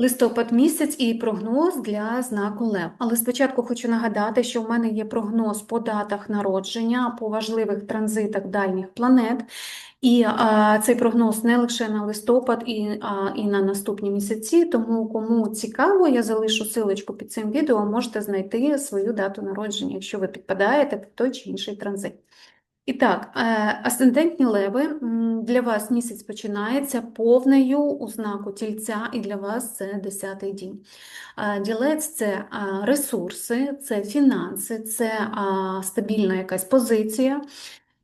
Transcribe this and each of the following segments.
Листопад місяць і прогноз для знаку Лев. Але спочатку хочу нагадати, що в мене є прогноз по датах народження, по важливих транзитах дальніх планет. І а, цей прогноз не лише на листопад і, а, і на наступні місяці. Тому кому цікаво, я залишу силочку під цим відео, можете знайти свою дату народження, якщо ви підпадаєте під той чи інший транзит. І так, е, асцендентні леви, для вас місяць починається повною у знаку тільця, і для вас це 10-й дім. Е, Ділець – це ресурси, це фінанси, це стабільна якась позиція.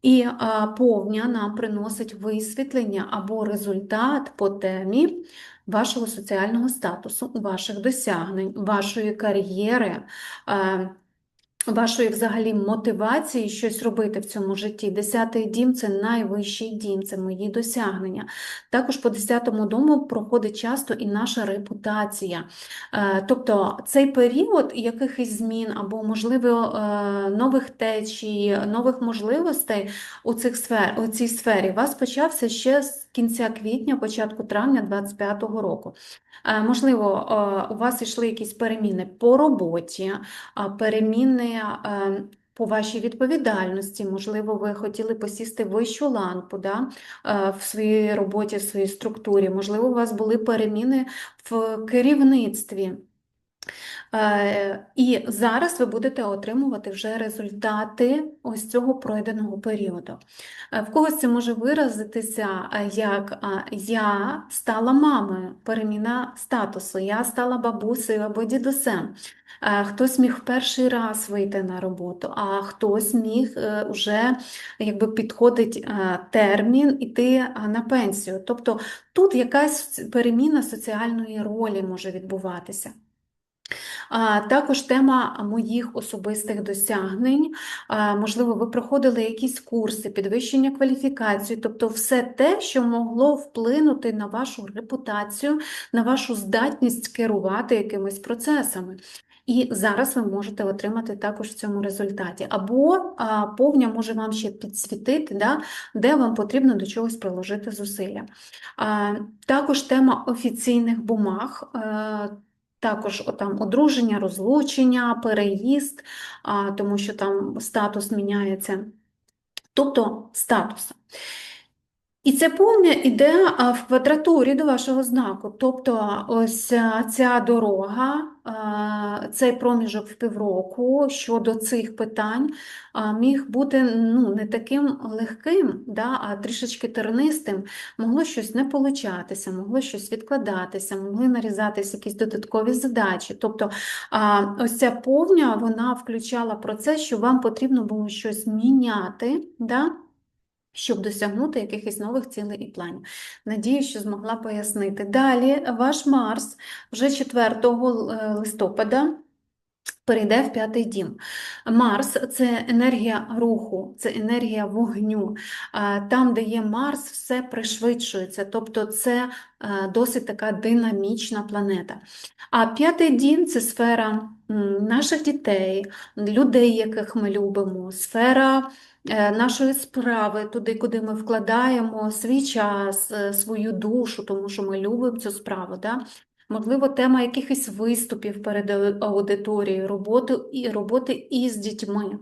І повня нам приносить висвітлення або результат по темі вашого соціального статусу, ваших досягнень, вашої кар'єри. Вашої взагалі мотивації щось робити в цьому житті. Десятий дім це найвищий дім, це мої досягнення. Також по десятому дому проходить часто і наша репутація. Е, Тобто цей період якихось змін або, можливо, е, нових течій, нових можливостей у, цих сфер, у цій сфері вас почався ще з кінця квітня, початку травня 2025 року. Е, Можливо, у вас йшли якісь переміни по роботі, переміни е, по вашій відповідальності. Можливо, ви хотіли посісти вищу ланку да, е, в своїй роботі, в своїй структурі. Можливо, у вас були переміни в керівництві. Е, І зараз ви будете отримувати вже результати ось цього пройденого періоду. Е, В когось це може виразитися е, як я стала мамою, переміна статусу, я стала бабусею або дідусем. Хтось міг перший раз вийти на роботу, а хтось міг вже якби підходить термін іти на пенсію. Тобто тут якась переміна соціальної ролі може відбуватися. А, Також тема моїх особистих досягнень. Можливо, ви проходили якісь курси, підвищення кваліфікації, тобто все те, що могло вплинути на вашу репутацію, на вашу здатність керувати якимись процесами. І зараз ви можете отримати також в цьому результаті. Або а, повня може вам ще підсвітити, да, де вам потрібно до чогось приложити зусилля. А, Також тема офіційних бумаг. е, також там одруження, розлучення, переїзд, тому що там статус міняється. Тобто статус. І це повне йде а, в квадратурі до вашого знаку. Тобто ось ця дорога, цей проміжок в півроку щодо цих питань міг бути ну, не таким легким, да, а трішечки тернистим. Могло щось не получатися, могло щось відкладатися, могли нарізатися якісь додаткові задачі. Тобто ось ця повня вона включала процес, що вам потрібно було щось міняти. Да? Щоб досягнути якихось нових цілей і планів. Надію, що змогла пояснити. Далі ваш Марс вже 4 е, листопада перейде в п'ятий дім. Марс це енергія руху, це енергія вогню. Там, де є Марс, все пришвидшується, тобто це е, досить така динамічна планета. А п'ятий дім це сфера наших дітей, людей, яких ми любимо, сфера е, нашої справи, туди, куди ми вкладаємо свій час, е, свою душу, тому що ми любимо цю справу. Да? Можливо, тема якихось виступів перед аудиторією, роботи, і роботи із дітьми.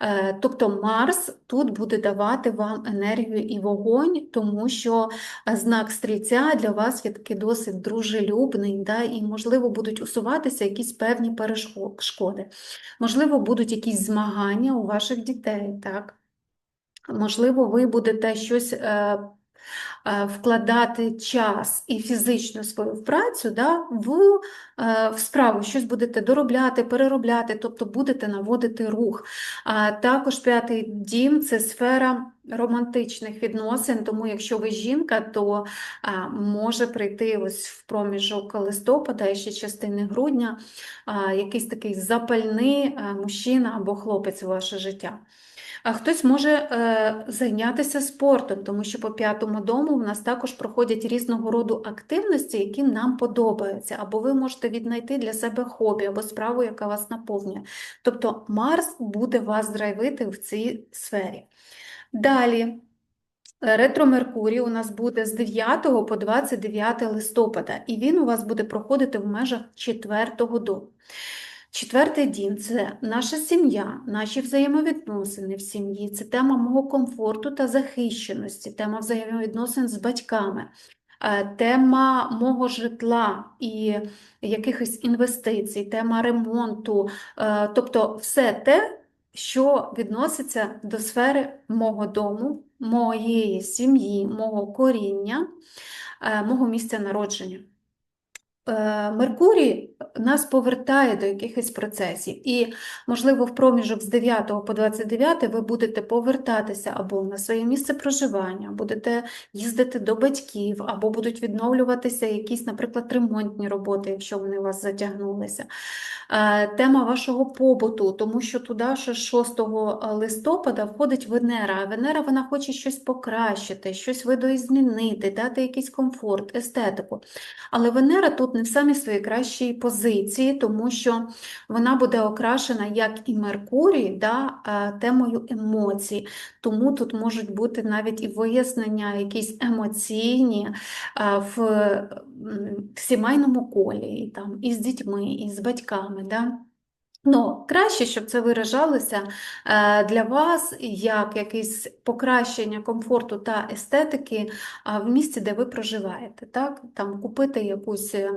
Е, Тобто Марс тут буде давати вам енергію і вогонь, тому що е, знак стрільця для вас є такий досить дружелюбний, да, і, можливо, будуть усуватися якісь певні перешкоди. Можливо, будуть якісь змагання у ваших дітей, так? Можливо, ви будете щось е, вкладати час і фізичну свою працю да, в, е, в справу, щось будете доробляти, переробляти, тобто будете наводити рух. А також п'ятий дім це сфера романтичних відносин, тому якщо ви жінка, то а, може прийти ось в проміжок листопада і ще частини грудня якийсь такий запальний мужчина або хлопець у ваше життя. А хтось може е, зайнятися спортом, тому що по п'ятому дому в нас також проходять різного роду активності, які нам подобаються, або ви можете віднайти для себе хобі або справу, яка вас наповнює. Тобто Марс буде вас драйвити в цій сфері. Далі. Ретро Меркурій у нас буде з 9 по 29 листопада, і він у вас буде проходити в межах четвертого дому. Четвертий дім це наша сім'я, наші взаємовідносини в сім'ї, це тема мого комфорту та захищеності, тема взаємовідносин з батьками, е, тема мого житла і якихось інвестицій, тема ремонту, е, тобто все те, що відноситься до сфери мого дому, моєї сім'ї, мого коріння, е, мого місця народження. Меркурій нас повертає до якихось процесів, і, можливо, в проміжок з 9 по 29 ви будете повертатися або на своє місце проживання, будете їздити до батьків, або будуть відновлюватися якісь, наприклад, ремонтні роботи, якщо вони у вас затягнулися. Е, Тема вашого побуту, тому що туди ще 6 листопада входить Венера, а Венера вона хоче щось покращити, щось видоізмінити, дати якийсь комфорт, естетику. Але Венера тут не в самій своїй кращій позиції, тому що вона буде окрашена, як і Меркурій, да, е, темою емоцій. Тому тут можуть бути навіть і вияснення якісь емоційні е, в сімейному колі, і там, і з дітьми, і з батьками. Да? Ну, краще, щоб це виражалося е, для вас як якесь покращення комфорту та естетики в місці, де ви проживаєте. Так? Там купити якусь е,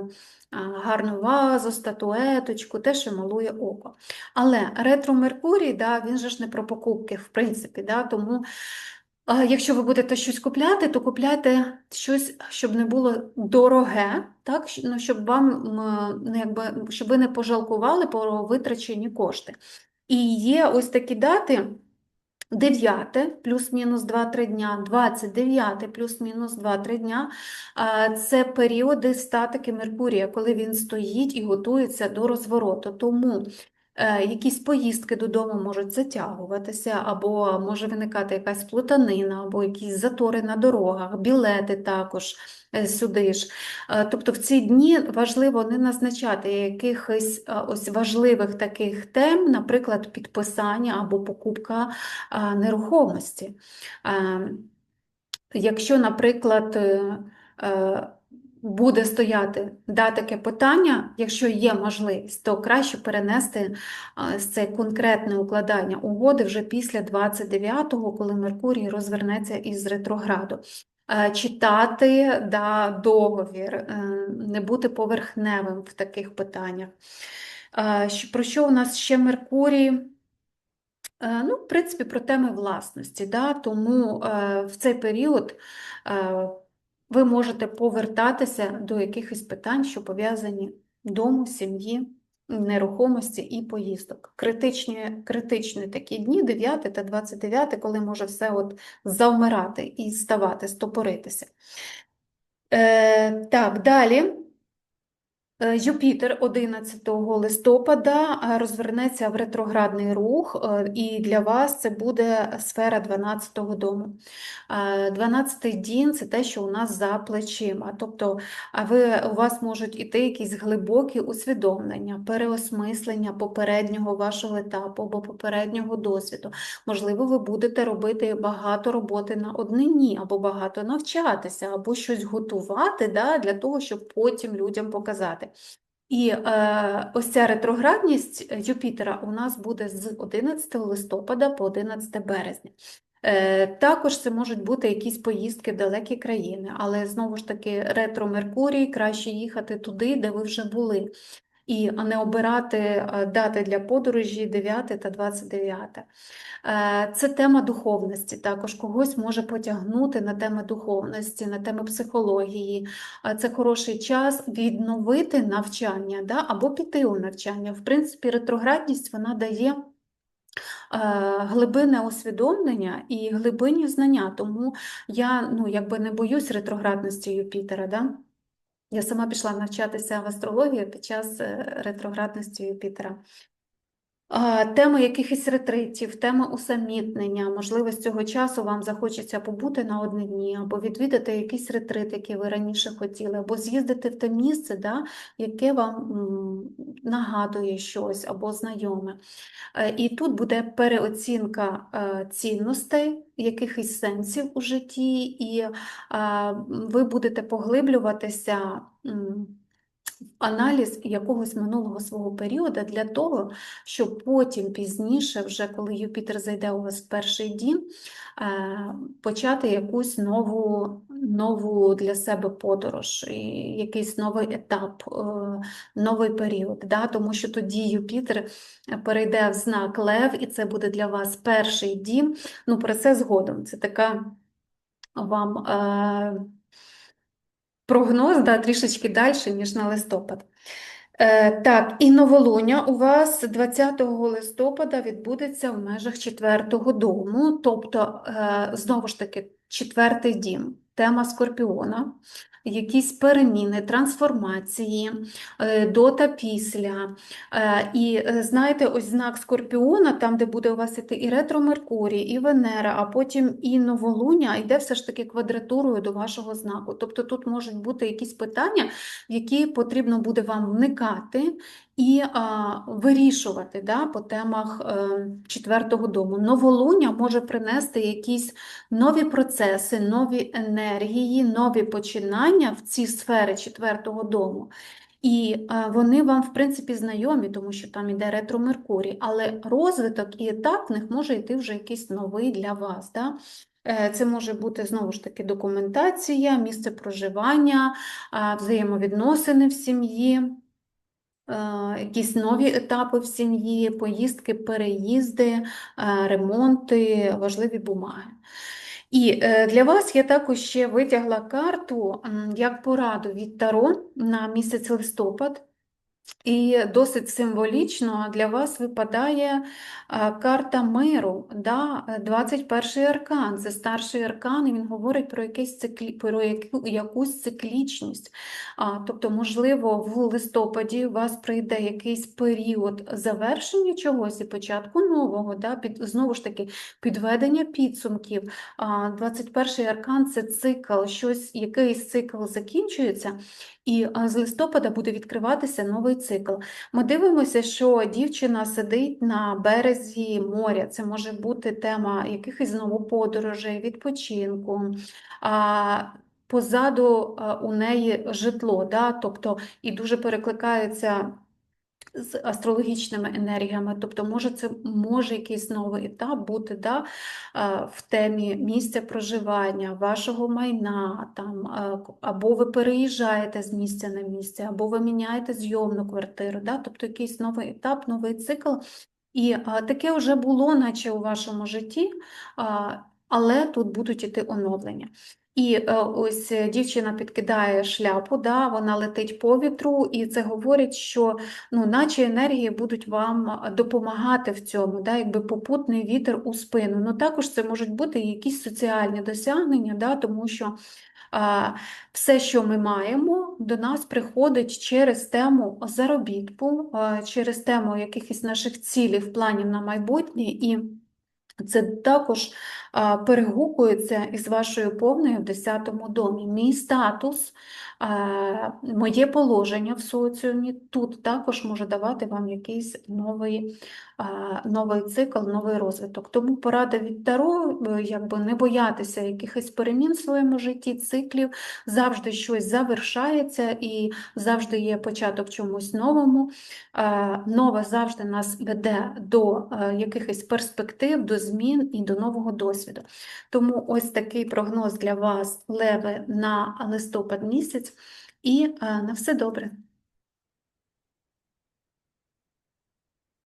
гарну вазу, статуеточку, те, що малує око. Але ретро-Меркурій, да, він же ж не про покупки, в принципі, да, тому Якщо ви будете щось купляти, то купляйте щось, щоб не було дороге, так? Ну, щоб вам, ну, якби, щоб ви не пожалкували про витрачені кошти. І є ось такі дати. 9 плюс-мінус 2-3 дня, 29 плюс-мінус 2-3 дня це періоди статики Меркурія, коли він стоїть і готується до розвороту. Тому якісь поїздки додому можуть затягуватися, або може виникати якась плутанина, або якісь затори на дорогах, білети також е, сюди ж. Е, Тобто в ці дні важливо не назначати якихось е, ось важливих таких тем, наприклад, підписання або покупка нерухомості. Е, Якщо, наприклад, е, е, буде стояти да, таке питання, якщо є можливість, то краще перенести е, це конкретне укладання угоди вже після 29-го, коли Меркурій розвернеться із ретрограду. Е, Читати да, договір, е, не бути поверхневим в таких питаннях. Про що у нас ще Меркурій? Ну, в принципі, про теми власності, да? Тому в цей період ви можете повертатися до якихось питань, що пов'язані дому, сім'ї, нерухомості і поїздок. Критичні, критичні такі дні, 9 та 29, коли може все от завмирати і ставати, стопоритися. Е, так, далі. Е, Юпітер 11 листопада розвернеться в ретроградний рух, е, і для вас це буде сфера 12-го дому. 12-й дім це те, що у нас за плечима. Тобто ви, у вас можуть іти якісь глибокі усвідомлення, переосмислення попереднього вашого етапу або попереднього досвіду. Можливо, ви будете робити багато роботи на однині, або багато навчатися, або щось готувати да, для того, щоб потім людям показати. І е, ось ця ретроградність Юпітера у нас буде з 11 листопада по 11 березня. Е, також це можуть бути якісь поїздки в далекі країни, але знову ж таки ретро Меркурій, краще їхати туди, де ви вже були, і а не обирати е, дати для подорожі 9 та 29. Е, Це тема духовності, також когось може потягнути на теми духовності, на теми психології. Е, Це хороший час відновити навчання да, або піти у навчання. В принципі, ретроградність вона дає е, глибинне усвідомлення і глибинні знання, тому я ну, якби не боюсь ретроградності Юпітера. Да? Я сама пішла навчатися в астрологію під час е, ретроградності Юпітера. Теми якихось ретритів, теми усамітнення, можливо, з цього часу вам захочеться побути на одні дні, або відвідати якийсь ретрит, який ви раніше хотіли, або з'їздити в те місце, да, яке вам нагадує щось або знайоме. Е, І тут буде переоцінка е, цінностей, якихось сенсів у житті, і ви будете поглиблюватися. Аналіз якогось минулого свого періоду для того, щоб потім пізніше, вже коли Юпітер зайде у вас в перший дім, е, почати якусь нову, нову для себе подорож, і якийсь новий етап, е, новий період. Да? Тому що тоді Юпітер перейде в знак Лев, і це буде для вас перший дім. Ну, про це згодом. Це така вам. Прогноз да, трішечки далі, ніж на листопад. Е, так, і новолуння у вас 20 листопада відбудеться в межах четвертого дому, тобто, е, знову ж таки, четвертий дім, тема Скорпіона, якісь переміни, трансформації, е, до та після. Е, І е, знаєте, ось знак Скорпіона, там, де буде у вас іти і ретро Меркурій, і Венера, а потім і новолуння, йде все ж таки квадратурою до вашого знаку. Тобто тут можуть бути якісь питання, в які потрібно буде вам вникати і а, вирішувати да, по темах е, четвертого дому. Новолуння може принести якісь нові процеси, нові енергії, нові починання в цій сфері четвертого дому. І е, вони вам, в принципі, знайомі, тому що там іде ретро Меркурій, але розвиток і етап в них може йти вже якийсь новий для вас. Да? Е, Це може бути знову ж таки документація, місце проживання, взаємовідносини в сім'ї, якісь нові етапи в сім'ї, поїздки, переїзди, е, ремонти, важливі бумаги. І е, для вас я також ще витягла карту як пораду від Таро на місяць листопад. І досить символічно для вас випадає карта миру, да? 21-й аркан. Це старший аркан, і він говорить про, якийсь циклі... про яку... якусь циклічність. А, тобто, можливо, в листопаді у вас прийде якийсь період завершення чогось і початку нового, да? Під... знову ж таки, підведення підсумків. А, 21-й аркан це цикл, щось, якийсь цикл закінчується. І з листопада буде відкриватися новий цикл. Ми дивимося, що дівчина сидить на березі моря. Це може бути тема якихось знову подорожей, відпочинку. А, позаду у неї житло, да? тобто і дуже перекликаються з астрологічними енергіями, тобто може це може якийсь новий етап бути да, в темі місця проживання, вашого майна, там, або ви переїжджаєте з місця на місце, або ви міняєте зйомну квартиру, да, тобто якийсь новий етап, новий цикл. І таке вже було, наче у вашому житті, але тут будуть іти оновлення. І е, ось е, дівчина підкидає шляпу, да, вона летить по вітру, і це говорить, що ну, наче енергії будуть вам допомагати в цьому, да, якби попутний вітер у спину. Ну, також це можуть бути якісь соціальні досягнення, да, тому що все, що ми маємо, до нас приходить через тему заробітку, через тему якихось наших цілей, планів на майбутнє. і це також перегукується із вашою повною в 10-му домі. Мій статус, моє положення в соціумі тут також може давати вам якийсь новий, новий цикл, новий розвиток. Тому порада від Таро, е, якби не боятися якихось перемін в своєму житті, циклів, завжди щось завершається і завжди є початок чомусь новому. Нове завжди нас веде до е, якихось перспектив, до змін і до нового досвіду. Тому ось такий прогноз для вас, леви, на листопад місяць, і е, на все добре.